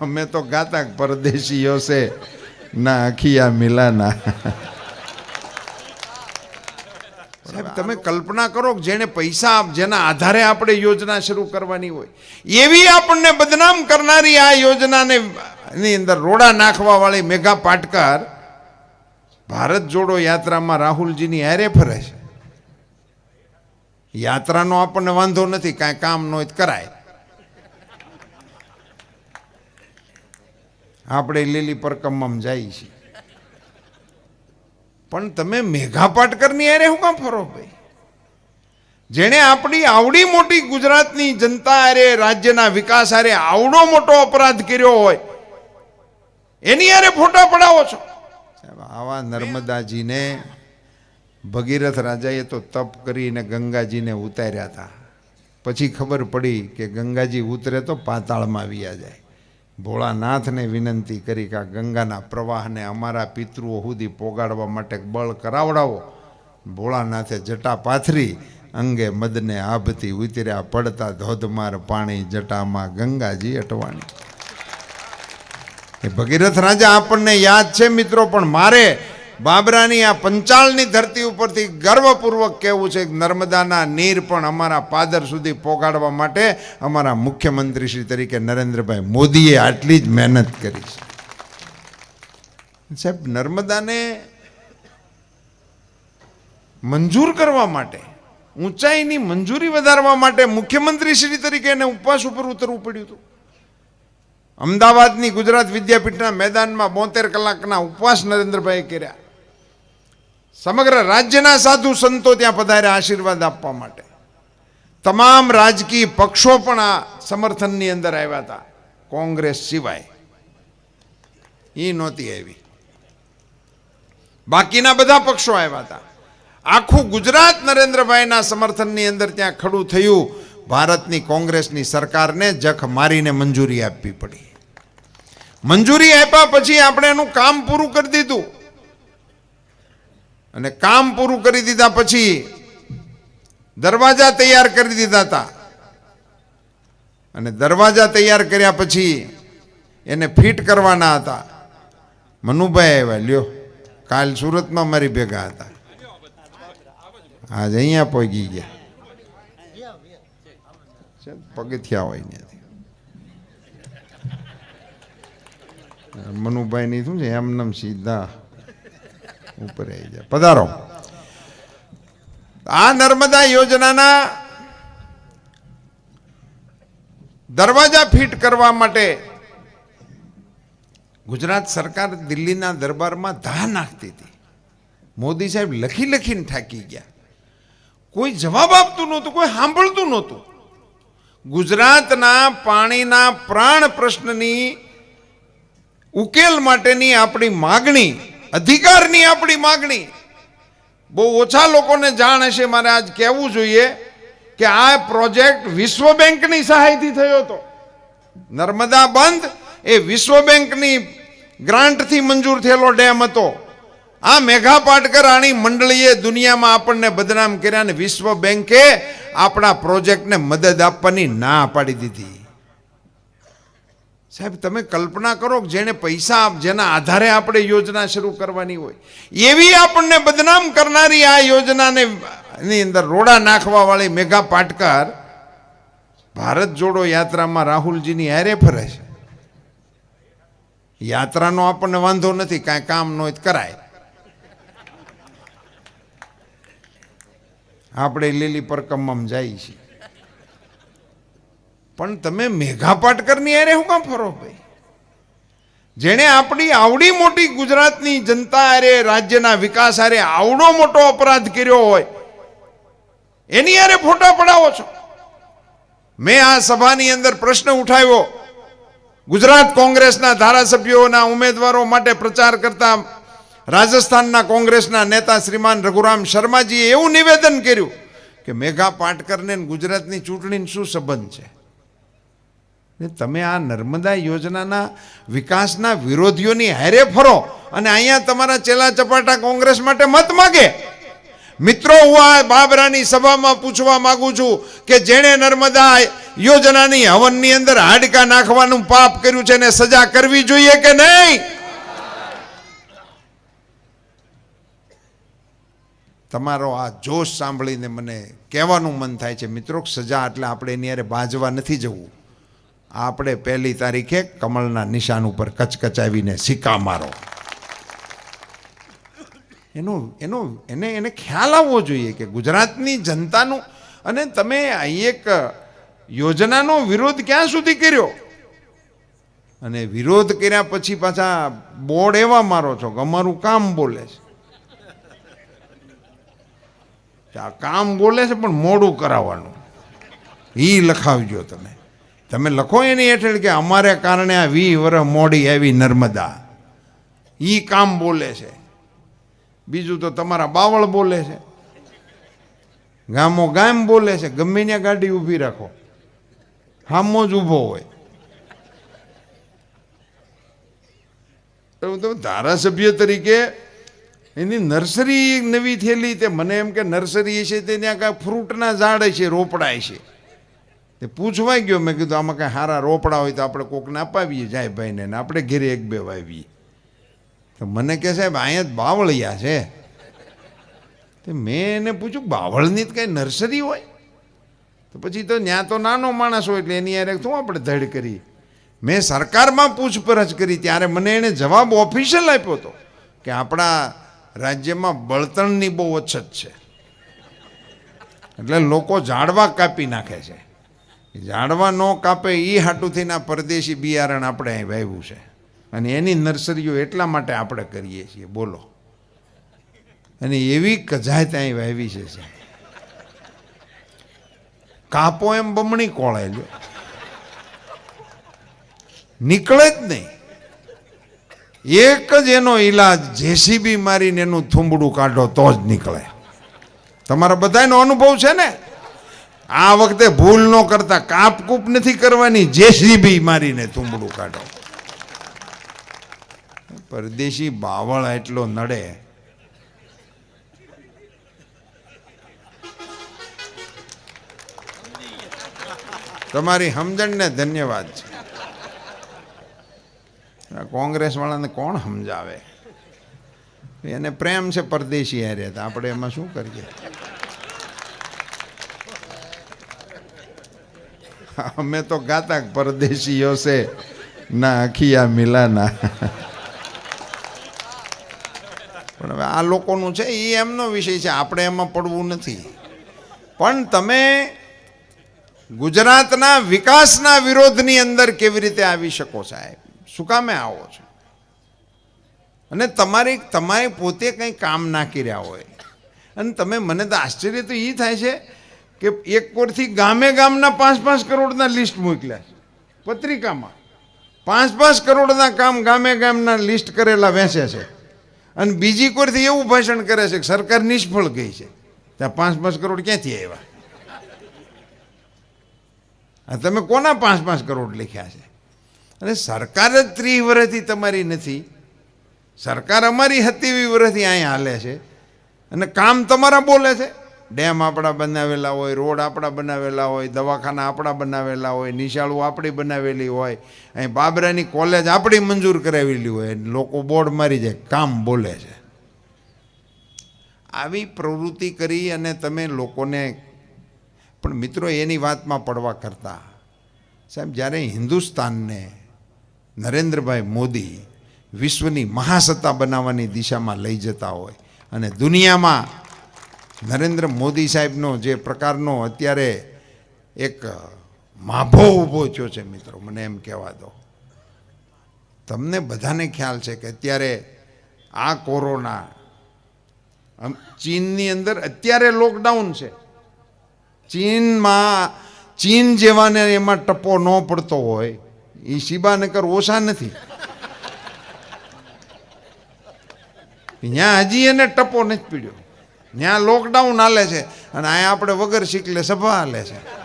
અમે તો ગાતા પરદેશીઓ છે. ના, અખિયા મિલાના. સાહેબ, તમે કલ્પના કરો કે જેને પૈસા જેના આધારે આપણે યોજના શરૂ કરવાની હોય. એવી આપણને બદનામ કરનારી આ યોજનાને ની અંદર રોડા નાખવા વાળી મેઘા પાટકર ભારત જોડો યાત્રામાં રાહુલજીની હારે ફરે છે. યાત્રાનો આપણને વાંધો નથી, કાંઈ કામ ન કરાય. આપણે લીલી પરકમમાં જાય છે. પણ તમે મેઘા પાટકરની અરે હું કામ ફરો ભાઈ? જેણે આપણી આવડી મોટી ગુજરાતની જનતા અરે રાજ્યના વિકાસ અરે આવડો મોટો અપરાધ કર્યો હોય, એની અરે ફોટા પડાવો છો? આવા નર્મદાજીને, ભગીરથ રાજાએ તો તપ કરીને ગંગાજીને ઉતાર્યા હતા. પછી ખબર પડી કે ગંગાજી ઉતરે તો પાતાળમાં વ્યા જાય. ભોળાનાથને વિનંતી કરી કે આ ગંગાના પ્રવાહને અમારા પિતૃઓ સુધી પોગાડવા માટે બળ કરાવડાવો. ભોળાનાથે જટા પાથરી અંગે મદને આભથી ઉતર્યા, પડતા ધોધમાર પાણી જટામાં ગંગાજી અટવાણી. એ ભગીરથ રાજા આપણને યાદ છે મિત્રો, પણ મારે બાબરાની આ પંચાળની ધરતી ઉપરથી ગર્વપૂર્વક કહેવું છે નર્મદાના નીર પણ અમારા પાદર સુધી પહોંચાડવા માટે અમારા મુખ્યમંત્રી શ્રી તરીકે નરેન્દ્રભાઈ મોદીએ આટલી જ મહેનત કરી છે. સાહેબ, નર્મદાને મંજૂર કરવા માટે, ઊંચાઈની મંજૂરી વધારવા માટે મુખ્યમંત્રી શ્રી તરીકે એને ઉપવાસ ઉપર ઉતરવું પડ્યું હતું. અમદાવાદની ગુજરાત વિદ્યાપીઠના મેદાનમાં બોતેર કલાકના ઉપવાસ નરેન્દ્રભાઈએ કર્યા. સમગ્ર રાજ્યના સાધુ સંતો ત્યાં પધાર્યા આશીર્વાદ આપવા માટે. તમામ રાજકીય પક્ષો પણ આ સમર્થનની અંદર આવ્યા હતા, કોંગ્રેસ સિવાય. એ નહોતી આવી. બાકીના બધા પક્ષો આવ્યા હતા. આખું ગુજરાત નરેન્દ્રભાઈના સમર્થનની અંદર ત્યાં ખડું થયું, ભારતની કોંગ્રેસની સરકારને જખ મારીને મંજૂરી આપવી પડી. મંજૂરી આપ્યા પછી આપણે એનું કામ પૂરું કરી દીધું. અને કામ પૂરું કરી દીધા પછી દરવાજા તૈયાર કરી દીધા હતા અને દરવાજા તૈયાર કર્યા પછી એને ફિટ કરવાના હતા. મનુભાઈ આવ્યા, લ્યો, કાલ સુરતમાં મારી ભેગા હતા. આજે અહીંયા પહોંચી ગયા. પગથિયા હોય ત્યાંથી મનુભાઈ નહીં શું છે એમને સીધા ઉપર આવી જાય. પધારો. આ નર્મદા યોજનાના દરવાજા ફિટ કરવા માટે ગુજરાત સરકાર દિલ્હીના દરબારમાં ધા નાખતી હતી. મોદી સાહેબ લખી લખીને થાકી ગયા. કોઈ જવાબ આપતું નહોતું, કોઈ સાંભળતું નહોતું. ગુજરાતના પાણીના પ્રાણ પ્રશ્નની ઉકેલ માટેની આપણી માગણી અધિકારની આપણી માગણી. બહુ ઓછા લોકોને જાણ હશે, મારે આજ કહેવું જોઈએ કે આ પ્રોજેક્ટ વિશ્વ બેંકની સહાયથી થયો હતો. નર્મદા બંધ, એ વિશ્વ બેંકની ગ્રાન્ટથી મંજૂર થયેલો ડેમ હતો. આ મેઘા પાટકર આણી મંડળીએ દુનિયામાં આપણને બદનામ કર્યા અને વિશ્વ બેંકે આપણા પ્રોજેક્ટને મદદ આપવાની ના પાડી દીધી. સાહેબ, તમે કલ્પના કરો કે જેને પૈસા જેના આધારે આપણે યોજના શરૂ કરવાની હોય, એવી આપણને બદનામ કરનારી આ યોજનાને એની અંદર રોડા નાખવાવાળી મેઘા પાટકર ભારત જોડો યાત્રામાં રાહુલજીની હારે ફરે છે. યાત્રાનો આપણને વાંધો નથી, કાંઈ કામ નો કરાય. આપણે લીલી પરકમમાં જઈએ છીએ. પણ તમે મેઘા પાટકરની અરે હું કામ ફરો ભાઈ? જેણે આપણી આવડી મોટી ગુજરાતની જનતા અરે રાજ્યના વિકાસ અરે આવડો મોટો અપરાધ કર્યો હોય, એની અરે ફોટા પડાવો છો. મેં આ સભાની અંદર પ્રશ્ન ઉઠાવ્યો. ગુજરાત કોંગ્રેસના ધારાસભ્યોના ઉમેદવારો માટે પ્રચાર કરતા રાજસ્થાનના કોંગ્રેસના નેતા શ્રીમાન રઘુરામ શર્માજીએ એવું નિવેદન કર્યું કે મેઘા પાટકરને ગુજરાતની ચૂંટણીનો શું સંબંધ છે? તમે આ નર્મદા યોજનાના વિકાસના વિરોધીઓની હારે ફરો અને અહીંયા તમારા ચેલા ચપાટા કોંગ્રેસ માટે મત માગે. મિત્રો, હું આ બાબરાની સભામાં પૂછવા માંગુ છું કે જેણે નર્મદા યોજનાની હવનની અંદર હાડકા નાખવાનું પાપ કર્યું છે એને સજા કરવી જોઈએ કે નહીં? તમારો આ જોશ સાંભળીને મને કહેવાનું મન થાય છે, મિત્રો સજા એટલે આપણે એની હારે બાજવા નથી જવું. આપણે પહેલી તારીખે કમળના નિશાન ઉપર કચકચાવીને સિક્કા મારો. એનો એનો, એને એને ખ્યાલ આવવો જોઈએ કે ગુજરાતની જનતાનું, અને તમે અહીં એક યોજનાનો વિરોધ ક્યાં સુધી કર્યો? અને વિરોધ કર્યા પછી પાછા બોર્ડ એવા મારો છો કે અમારું કામ બોલે છે. આ કામ બોલે છે પણ મોડું કરાવવાનું. એ લખાવજો તમે. તમે લખો એની હેઠળ કે અમારે કારણે આ વી વર્ષ મોડી આવી નર્મદા. એ કામ બોલે છે. બીજું તો તમારા બાવળ બોલે છે. ગામો ગામ બોલે છે. ગમે ત્યાં ગાડી ઊભી રાખો. હામો જ ઊભો હોય. તો ધારાસભ્ય તરીકે એની નર્સરી નવી થયેલી તે મને એમ કે નર્સરી છે તે ત્યાં કાંઈ ફ્રૂટના ઝાડ છે, રોપડાય છે. તે પૂછવાઈ ગયો, મેં કીધું, આમાં કાંઈ સારા રોપડા હોય તો આપણે કોકને અપાવીએ જાય ભાઈને ને આપણે ઘરે એક બે વાવીએ. તો મને કહે, સાહેબ, અહીંયા જ બાવળિયા છે. તે મેં એને પૂછ્યું, બાવળની જ કાંઈ નર્સરી હોય? તો પછી તો ત્યાં તો નાનો માણસ હોય એટલે એની યારે શું આપણે ધડ કરી મેં સરકારમાં પૂછપરછ કરી, ત્યારે મને એણે જવાબ ઓફિશિયલ આપ્યો હતો કે આપણા રાજ્યમાં બળતણની બહુ અછત છે. એટલે લોકો ઝાડવા કાપી નાખે છે. ઝાડવા ન કાપે એ હાટુથી ના પરદેશી બિયારણ આપણે અહીં વાવ્યું છે. અને એની નર્સરીઓ એટલા માટે આપણે કરીએ છીએ, બોલો. અને એવી કજાય ત્યાં વાવી છે. કાપો એમ બમણી કોળે લ્યો. નીકળે જ નહીં. એક જ એનો ઈલાજ જેસીબી મારીને એનું થુંબડું કાઢો તો જ નીકળે. તમારા બધાનો અનુભવ છે ને? આ વખતે ભૂલ ન કરતા કાપકૂપ નથી કરવાની. જેસીબી મારીને થુંબડું કાઢો. પરદેશી બાવળ એટલો નડે. તમારી સમજણને ધન્યવાદ છે. કોંગ્રેસ વાળાને કોણ સમજાવે? એને પ્રેમ છે પરદેશી હારે આપણે એમાં શું કરીએ? અમે તો ગાતા પરદેશીઓ છે. ના અખિયા મિલાના. પણ હવે આ લોકોનું છે એ એમનો વિષય છે, આપણે એમાં પડવું નથી. પણ તમે ગુજરાતના વિકાસના વિરોધની અંદર કેવી રીતે આવી શકો સાહેબ? શું કામે આવો છો? અને તમારી, તમારે પોતે કંઈ કામ ના કર્યા હોય. અને તમે, મને તો આશ્ચર્ય તો એ થાય છે કે એક કોરથી ગામે ગામના પાંચ પાંચ કરોડના લિસ્ટ મોકલ્યા છે, પત્રિકામાં. પાંચ પાંચ કરોડના કામ ગામે ગામના લિસ્ટ કરેલા વેચે છે. અને બીજી કોરથી એવું ભાષણ કરે છે કે સરકાર નિષ્ફળ ગઈ છે. ત્યાં પાંચ પાંચ કરોડ ક્યાંથી આવ્યા? તમે કોના પાંચ પાંચ કરોડ લખ્યા છે? અને સરકાર જ ત્રીસ વર્ષથી તમારી નથી. સરકાર અમારી સત્યાવીસ વર્ષથી અહીંયા હાલે છે. અને કામ તમારા બોલે છે. ડેમ આપણા બનાવેલા હોય, રોડ આપણા બનાવેલા હોય, દવાખાના આપણા બનાવેલા હોય, નિશાળું આપણી બનાવેલી હોય, અહીં બાબરાની કોલેજ આપણી મંજૂર કરાવેલી હોય લોકો બોર્ડ મારી જાય, કામ બોલે છે. આવી પ્રવૃત્તિ કરી અને તમે લોકોને, પણ મિત્રો એની વાતમાં પડવા કરતા, સાહેબ, જ્યારે હિન્દુસ્તાનને નરેન્દ્રભાઈ મોદી વિશ્વની મહાસત્તા બનાવવાની દિશામાં લઈ જતા હોય અને દુનિયામાં નરેન્દ્ર મોદી સાહેબનો જે પ્રકારનો અત્યારે એક માભો ઊભો થયો છે મિત્રો, મને એમ કહેવા દો. તમને બધાને ખ્યાલ છે કે અત્યારે આ કોરોના ચીનની અંદર અત્યારે લોકડાઉન છે. ચીનમાં, ચીન જેવાને એમાં ટપ્પો ન પડતો હોય એ શિબાનગર ઓછા નથી. ત્યાં હજી એને ટપ્પો નથી પીડ્યો. ત્યાં લોકડાઉન હાલે છે અને અહીંયા આપણે વગર શીખલે સભા હાલે છે.